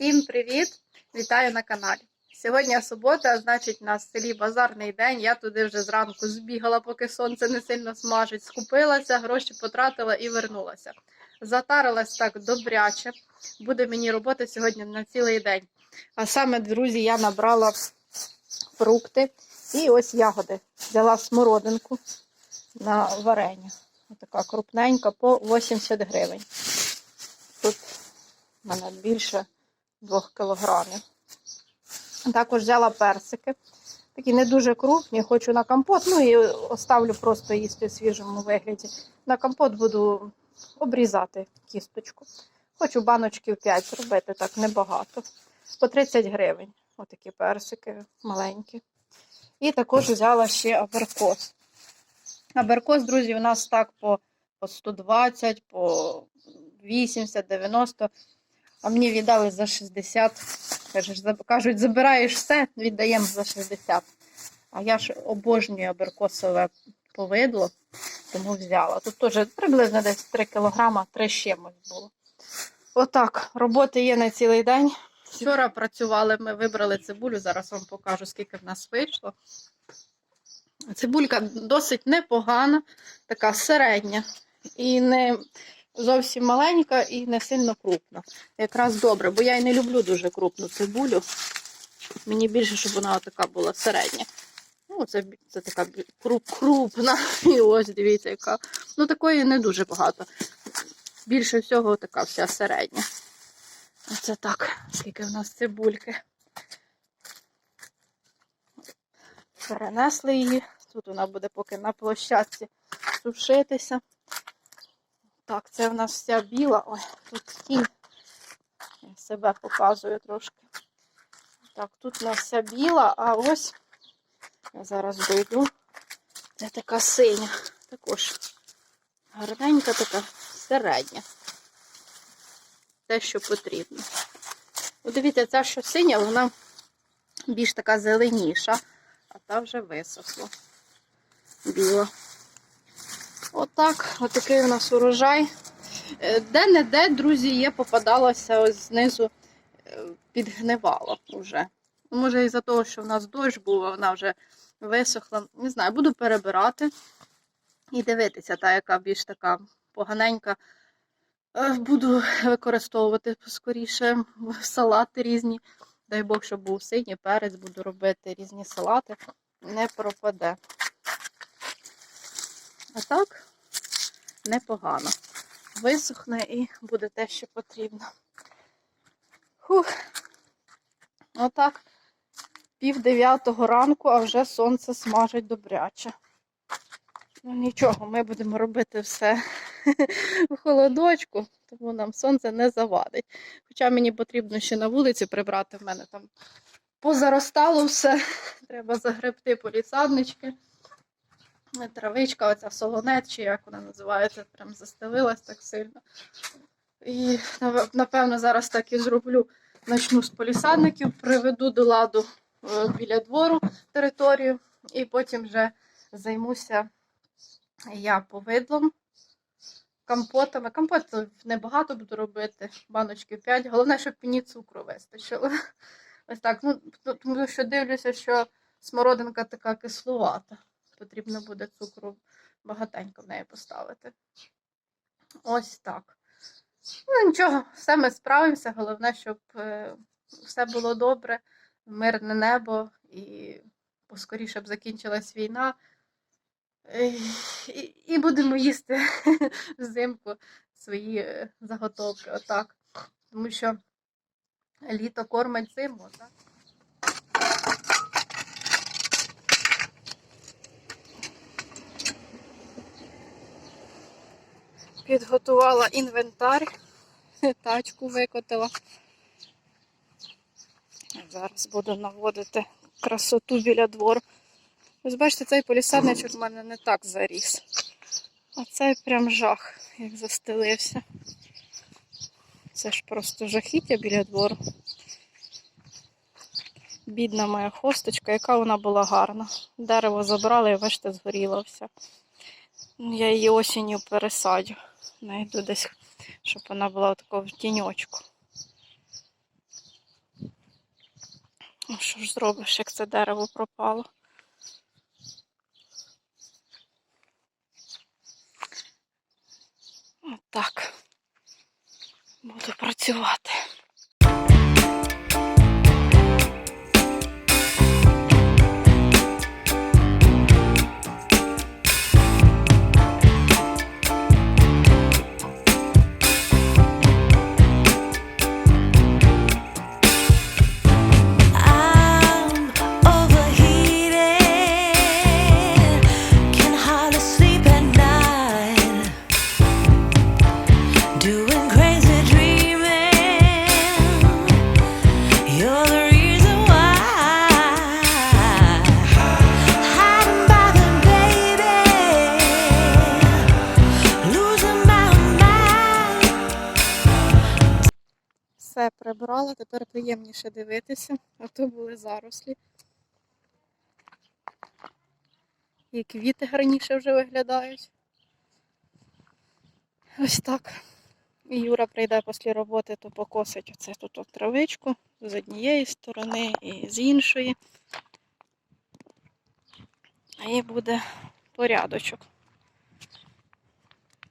Всім привіт! Вітаю на каналі. Сьогодні субота, а значить, на селі базарний день. Я туди вже зранку збігала, поки сонце не сильно смажить. Скупилася, гроші потратила і вернулася. Затарилась так добряче. Буде мені роботи сьогодні на цілий день. А саме, друзі, я набрала фрукти і ось ягоди. Взяла смородинку на варення. Така крупненька по 80 гривень. Тут у мене більше 2 кілограмів. Також взяла персики. Такі не дуже крупні, хочу на компот, ну і оставлю просто їсти в свіжому вигляді. На компот буду обрізати кісточку. Хочу баночків 5 робити, так небагато. По 30 гривень. Отакі персики маленькі. І також взяла ще аберкос. Аберкос, друзі, у нас так по, по 120, по 80, 90. А мені віддали за 60. Кажуть, забираєш все, віддаємо за 60. А я ж обожнюю аберкосове повидло, тому взяла. Тут теж приблизно десь 3 кілограма, 3 з чимось було. Отак, роботи є на цілий день. Вчора працювали, ми вибрали цибулю, зараз вам покажу, скільки в нас вийшло. Цибулька досить непогана, така середня. І не зовсім маленька, і не сильно крупна. Якраз добре, бо я і не люблю дуже крупну цибулю. Мені більше, щоб вона така була середня. Ну, це, це така круп, крупна. І ось дивіться, яка. Ну, такої не дуже багато. Більше всього така вся середня. Оце так, скільки в нас цибульки. Перенесли її. Тут вона буде поки на площадці сушитися. Так, це в нас вся біла. Ой, тут тінь. Я себе показую трошки. Так, тут у нас вся біла, а ось я зараз дойду. Це така синя. Також гарненька така середня. Те, що потрібно. От дивіться, ця що синя, вона більш така зеленіша, а та вже висохла. Біла. Отак, отакий у нас урожай. Е, Де-не-де, друзі, є, попадалося ось знизу е, підгнивала вже. Може, із-за того, що в нас дощ був, а вона вже висохла. Не знаю, буду перебирати і дивитися, та, яка більш така поганенька. Е, Буду використовувати скоріше салати різні. Дай Бог, щоб був синій перець, буду робити різні салати. Не пропаде. А так, непогано. Висохне і буде те, що потрібно. Хух. Отак. Пів дев'ятого ранку, а вже сонце смажить добряче. Ну нічого, ми будемо робити все в холодочку, тому нам сонце не завадить. Хоча мені потрібно ще на вулиці прибрати, в мене там позаростало все. Треба загребти полісаднички. Травичка, оця солонець, чи як вона називається, прям застелилась так сильно. І напевно зараз так і зроблю. Начну з полісадників, приведу до ладу е, біля двору територію, і потім вже займуся я повидлом, компотами. Компот небагато буду робити, баночки 5. Головне, щоб мені цукру вистачило. Ось так. Ну, тому що дивлюся, що смородинка така кислувата. Потрібно буде цукру багатенько в неї поставити. Ось так. Ну, нічого, все ми справимося. Головне, щоб е, все було добре, мирне небо і поскоріше б закінчилась війна. І, і будемо їсти взимку свої е, заготовки. Отак. Тому що літо кормить зиму. Так? Підготувала інвентар, тачку викотила. Зараз буду наводити красоту біля двору. Ось бачите, цей полісадничок в мене не так заріс. А цей прям жах, як застелився. Це ж просто жахіття біля двору. Бідна моя хосточка, яка вона була гарна. Дерево забрали і бачите, згоріло все. Я її осінню пересадю. Знайду десь, щоб вона була такого в тіньочку. Ну що ж зробиш, як це дерево пропало? Отак. Буду працювати. Все тепер приємніше дивитися. А то були зарослі. І квіти гарніше вже виглядають. Ось так. І Юра прийде після роботи, то покосить оце тут травичку з однієї сторони і з іншої. І буде порядочок.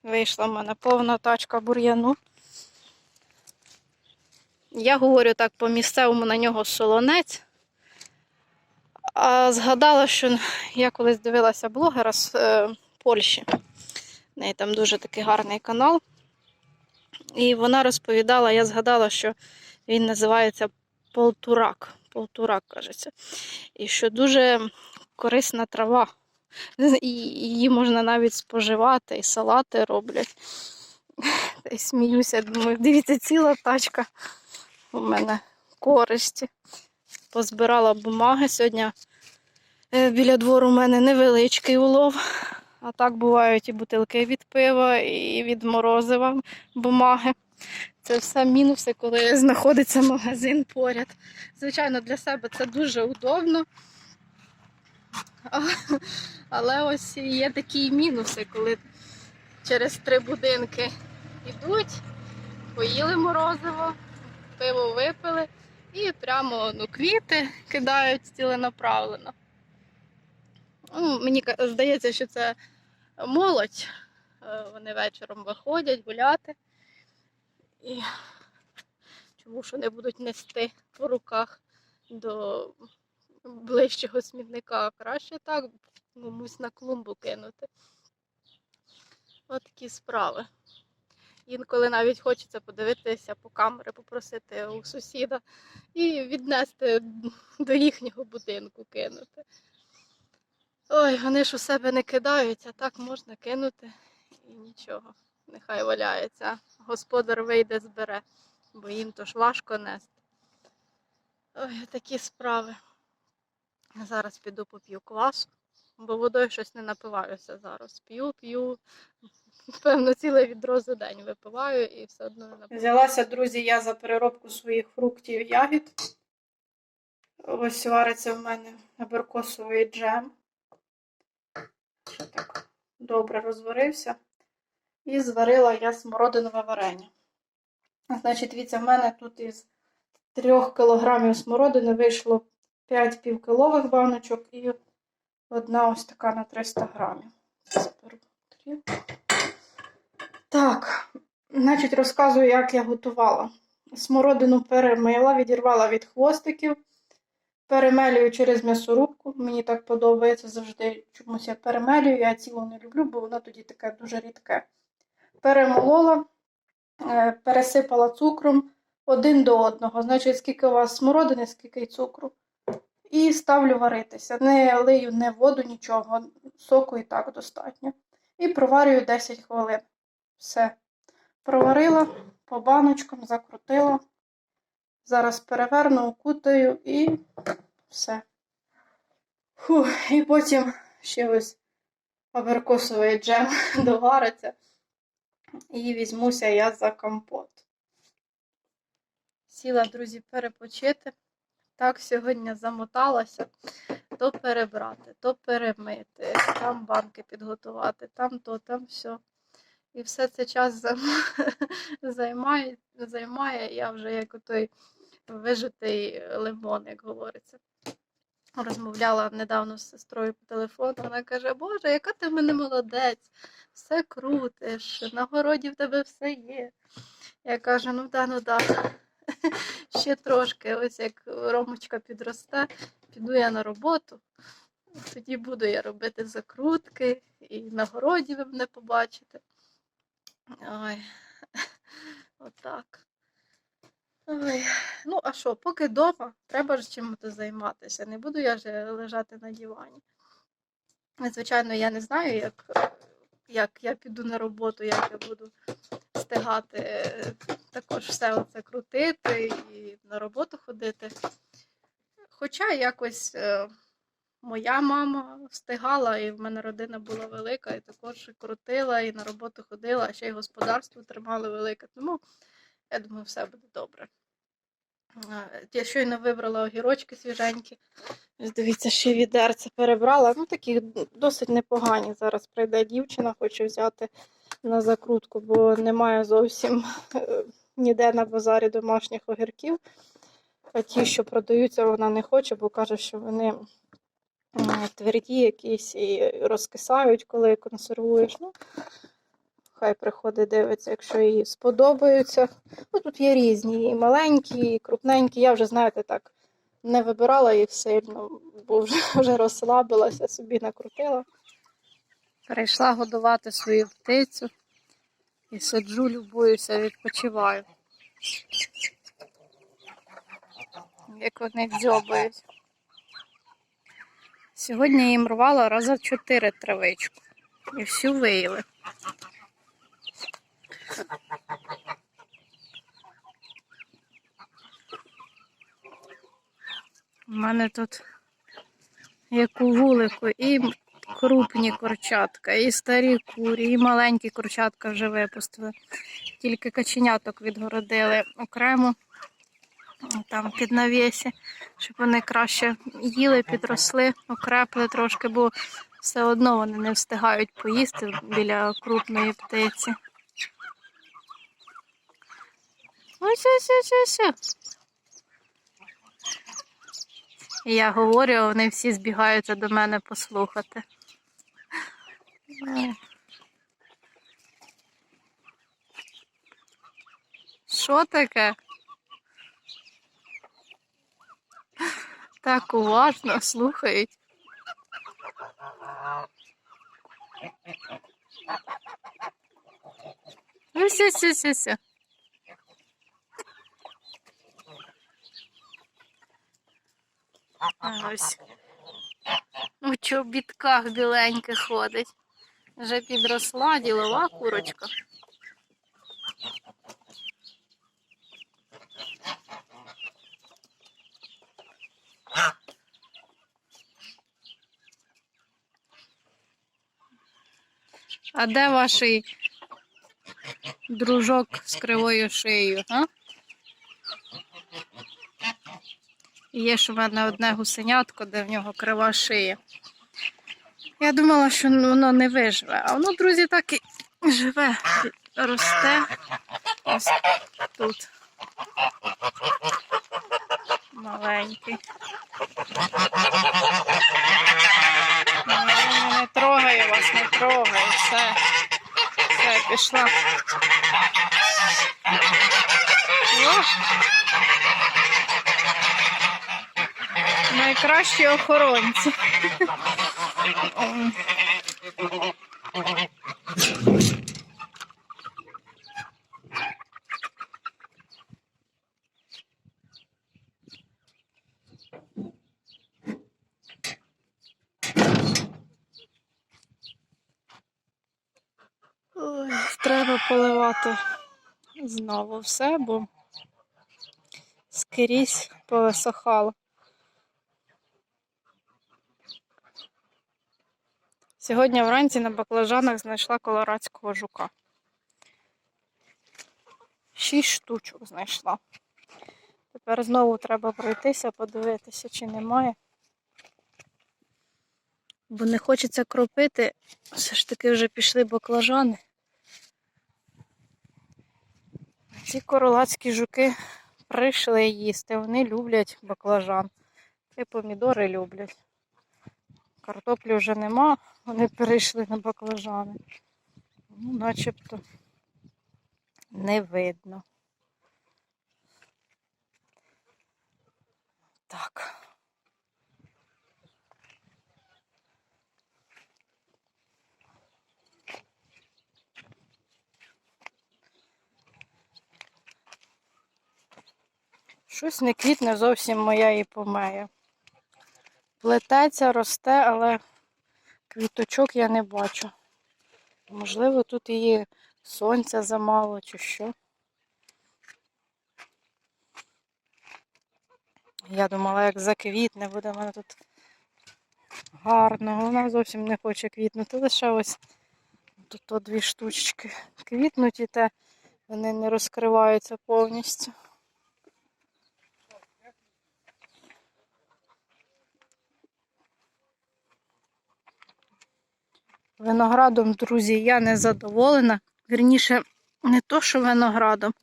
Вийшла в мене повна тачка бур'яну. Я говорю так по місцевому на нього солонець. А згадала, що я колись дивилася блогера з е, Польщі. В неї там дуже такий гарний канал. І вона розповідала, я згадала, що він називається полтурак. Полтурак, кажеться. І що дуже корисна трава. І її можна навіть споживати, і салати роблять. Та й сміюся, думаю, дивіться, ціла тачка у мене користі. Позбирала бумаги. Сьогодні е, біля двору у мене невеличкий улов. А так бувають і бутилки від пива, і від морозива бумаги. Це все мінуси, коли знаходиться магазин поряд. Звичайно, для себе це дуже удобно. Але ось є такі мінуси, коли через три будинки йдуть, поїли морозиво, пиво випили і прямо ну, квіти кидають ціленаправлено. Ну, мені здається, що це молодь. Е, Вони вечором виходять гуляти. І чому що не будуть нести по руках до ближчого смітника? Краще так комусь на клумбу кинути. От такі справи. Інколи навіть хочеться подивитися по камери, попросити у сусіда і віднести до їхнього будинку кинути. Ой, вони ж у себе не кидають, а так можна кинути і нічого. Нехай валяється. Господар вийде, збере, бо їм то ж важко нести. Ой, такі справи. Зараз піду поп'ю квасу, бо водою щось не напиваюся зараз. П'ю, п'ю, Певно, ціле відро за день випиваю і все одно не. Взялася, друзі, я за переробку своїх фруктів ягід. Ось вариться в мене аберкосовий джем. Ще так добре розварився. І зварила я смородинове варення. Значить, дивіться, в мене тут із 3 кг смородини вийшло 5 півкілових баночок і одна ось така на 300 грамів. Так, значить, розказую, як я готувала. Смородину перемила, відірвала від хвостиків, перемелюю через м'ясорубку. Мені так подобається завжди. Чомусь я перемелюю, я цілу не люблю, бо воно тоді таке дуже рідке. Перемолола, е, пересипала цукром один до одного. Значить, скільки у вас смородини, скільки й цукру. І ставлю варитися. Не лию не воду, нічого, соку і так достатньо. І проварюю 10 хвилин. Все. Проварила по баночкам, закрутила. Зараз переверну, укутаю і все. Фух, і потім ще ось аберкосовий джем довариться. І візьмуся я за компот. Сіла, друзі, перепочити. Так сьогодні замоталася. То перебрати, то перемити, там банки підготувати, там то, там все. І все це час займає, займає. Я вже як той вижитий лимон, як говориться. Розмовляла недавно з сестрою по телефону. Вона каже: Боже, яка ти в мене молодець, все крутиш, на городі в тебе все є. Я кажу, ну да, ну да. Ще трошки, ось як Ромочка підросте, піду я на роботу. Тоді буду я робити закрутки, і на городі ви мене побачите. Ой, отак. Ой. Ну, а що, поки вдома, треба ж чимось займатися. Не буду я ж лежати на дивані. Звичайно, я не знаю, як, як я піду на роботу, як я буду встигати е, також все це крутити і на роботу ходити. Хоча якось е, моя мама встигала, і в мене родина була велика, і також і крутила, і на роботу ходила, а ще й господарство тримали велике. Тому я думаю, все буде добре. Я щойно вибрала огірочки свіженькі. Ось Дивіться, ще відерце перебрала. Ну, такі досить непогані. Зараз прийде дівчина, хоче взяти на закрутку, бо немає зовсім е, ніде на базарі домашніх огірків. А ті, що продаються, вона не хоче, бо каже, що вони тверді якісь і розкисають, коли консервуєш. Ну, хай приходить, дивиться, якщо їй сподобаються. Ну, тут є різні, і маленькі, і крупненькі. Я вже, знаєте, так не вибирала їх сильно, бо вже, вже розслабилася, собі накрутила. Перейшла годувати свою птицю і сиджу, любуюся, відпочиваю. Як вони дзьобають. Сьогодні я їм рвала раза чотири травичку і всю виїли. У мене тут як у вулику і крупні курчатка, і старі курі, і маленькі курчатка вже випустили. Тільки каченяток відгородили окремо там під навісі, щоб вони краще їли, підросли, окрепли трошки, бо все одно вони не встигають поїсти біля крупної птиці. Ось ось ось ось. ось. Я говорю, вони всі збігаються до мене послухати. Що таке? Так уважно слухають. Ось, ось, ось, ось. А, Ось. У чобітках біленьких ходить. Вже підросла ділова курочка. А де ваш дружок з кривою шиєю, а? Є ж у мене одне гусенятко, де в нього крива шия. Я думала, що воно не виживе, а воно, друзі, так і живе, росте ось тут. Маленький. Трогає вас, не трогає. Все. Все, пішла. Ну, Найкращі охоронці. Ой. Ой, треба поливати знову все, бо скрізь повисохало. Сьогодні вранці на баклажанах знайшла колорадського жука. Шість штучок знайшла. Тепер знову треба пройтися, подивитися, чи немає. Бо не хочеться кропити. Все ж таки вже пішли баклажани. Ці королацькі жуки прийшли їсти. Вони люблять баклажан. І помідори люблять. Картоплі вже нема, вони перейшли на баклажани. Ну, начебто не видно. Так. Щось не квітне зовсім моя іпомея. Плететься, росте, але квіточок я не бачу. Можливо, тут її сонця замало чи що. Я думала, як заквітне, буде в мене тут гарно. Вона зовсім не хоче квітнути. Лише ось тут дві штучки квітнуть і те вони не розкриваються повністю. Виноградом, друзі, я не задоволена. Вірніше, не то, що виноградом.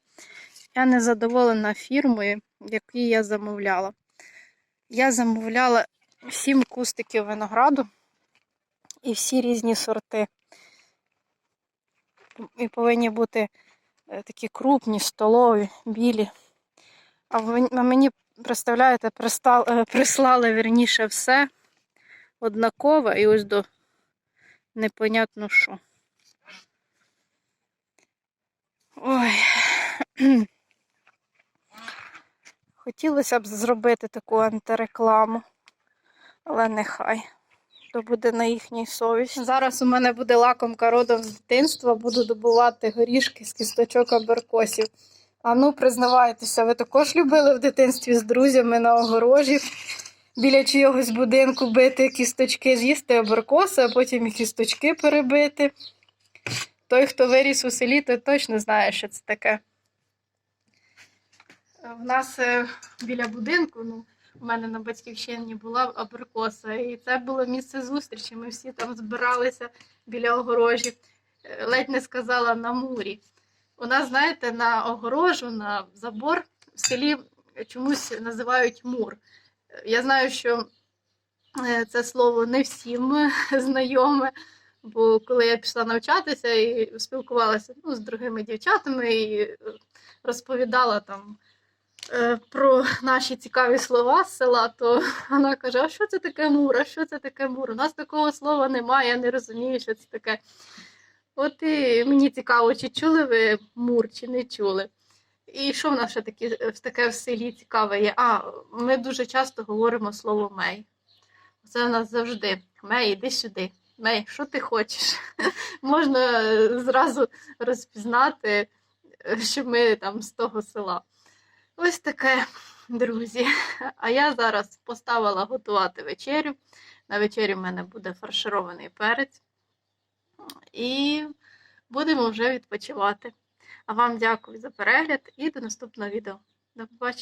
Я не задоволена фірмою, яку я замовляла. Я замовляла сім кустиків винограду і всі різні сорти. І повинні бути е, такі крупні, столові, білі. А мені, представляєте, е, прислали вірніше все однакове і ось до непонятно що. Ой. Хотілося б зробити таку антирекламу, але нехай. То буде на їхній совісті. Зараз у мене буде лакомка родом з дитинства, буду добувати горішки з кісточок аберкосів. А ну, признавайтеся, ви також любили в дитинстві з друзями на огорожі біля чогось будинку бити кісточки, з'їсти аберкоси, а потім і кісточки перебити. Той, хто виріс у селі, той точно знає, що це таке. В нас е, біля будинку, ну, у мене на батьківщині була абрикоса, і це було місце зустрічі. Ми всі там збиралися біля огорожі, Е, ледь не сказала на мурі. У нас, знаєте, на огорожу, на забор в селі чомусь називають мур. Я знаю, що е, це слово не всім е, знайоме, бо коли я пішла навчатися і спілкувалася ну, з другими дівчатами і е, розповідала там про наші цікаві слова з села, то вона каже: А що це таке мур? А що це таке мур? У нас такого слова немає, я не розумію, що це таке. От і мені цікаво, чи чули ви мур, чи не чули. І що в нас ще таке, таке в селі цікаве є? А, ми дуже часто говоримо слово мей. Це у нас завжди. Мей, іди сюди. Мей, що ти хочеш? Можна е, зразу розпізнати, е, що ми там з того села. Ось таке, друзі. А я зараз поставила готувати вечерю. На вечері в мене буде фарширований перець. І будемо вже відпочивати. А вам дякую за перегляд і до наступного відео. До побачення.